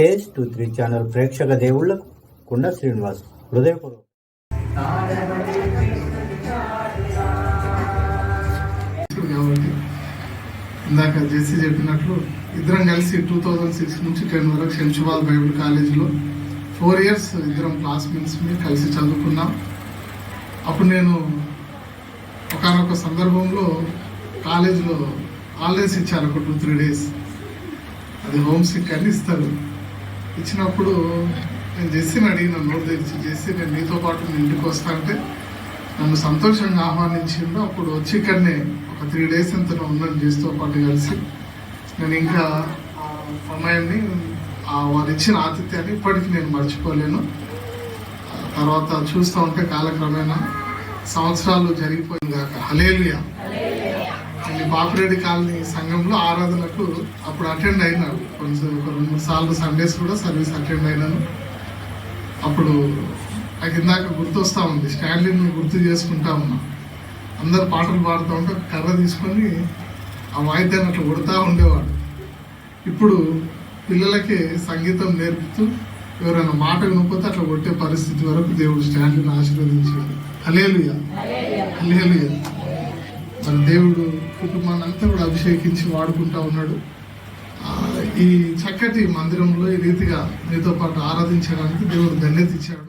KS two three channel ప్రేక్షక దేవుళ్ళకు కుండ శ్రీనివాస్ హృదయపూర్వక ఇందాక జేసీ చెప్పినట్లు ఇద్దరం కలిసి టూ థౌజండ్ సిక్స్ నుంచి టెన్ వరకు శంషుబాద్ బైబిల్ కాలేజీలో ఫోర్ ఇయర్స్ ఇద్దరం క్లాస్మేట్స్ మీద కలిసి చదువుకున్నాం. అప్పుడు నేను ఒకనొక సందర్భంలో కాలేజీలో హాలిడేస్ ఇచ్చారు ఒక టూ త్రీ డేస్. అది హోమ్ సిక్ అని ఇస్తారు. ఇచ్చినప్పుడు నేను జెస్సీని అడిగిన నోరు తెరిచి జెస్సీ నేను నీతో పాటు మీ ఇంటికి వస్తా అంటే నన్ను సంతోషంగా ఆహ్వానించిండు. అప్పుడు వచ్చి ఇక్కడనే ఒక త్రీ డేస్ ఎంత ఉన్నాను జెస్తో పాటు కలిసి. నేను ఇంకా ఆ సమయాన్ని వారు ఇచ్చిన ఆతిథ్యాన్ని ఇప్పటికీ నేను మర్చిపోలేను. తర్వాత చూస్తూ ఉంటే కాలక్రమేణా సంవత్సరాలు జరిగిపోయింది కాక హలేలుయా నేను బాపిరెడ్డి కాలనీ సంఘంలో ఆరాధనకు అప్పుడు అటెండ్ అయినాను కొంచెం ఒక రెండు మూడు సార్లు సండేస్ కూడా సర్వీస్ అటెండ్ అయినాను. అప్పుడు నాకు ఇందాక గుర్తొస్తా ఉంది స్టాన్లీని గుర్తు చేసుకుంటా ఉన్నా. అందరు పాటలు పాడుతూ ఉంటే కర్ర తీసుకొని ఆ వాయిద్యాన్ని అట్లా కొడతా ఉండేవాడు. ఇప్పుడు పిల్లలకి సంగీతం నేర్పుతూ ఎవరైనా మాట వినకపోతే అట్లా కొట్టే పరిస్థితి వరకు దేవుడు స్టాన్లీని ఆశీర్వదించాడు. హలేలుయా హలేలుయా అసలు దేవుడు కుటుంబాన్ని అంతా కూడా అభిషేకించి వాడుకుంటా ఉన్నాడు. ఈ చక్కటి మందిరంలో ఈ రీతిగా మీతో పాటు ఆరాధించడానికి దేవుడు ధన్యత ఇచ్చాడు.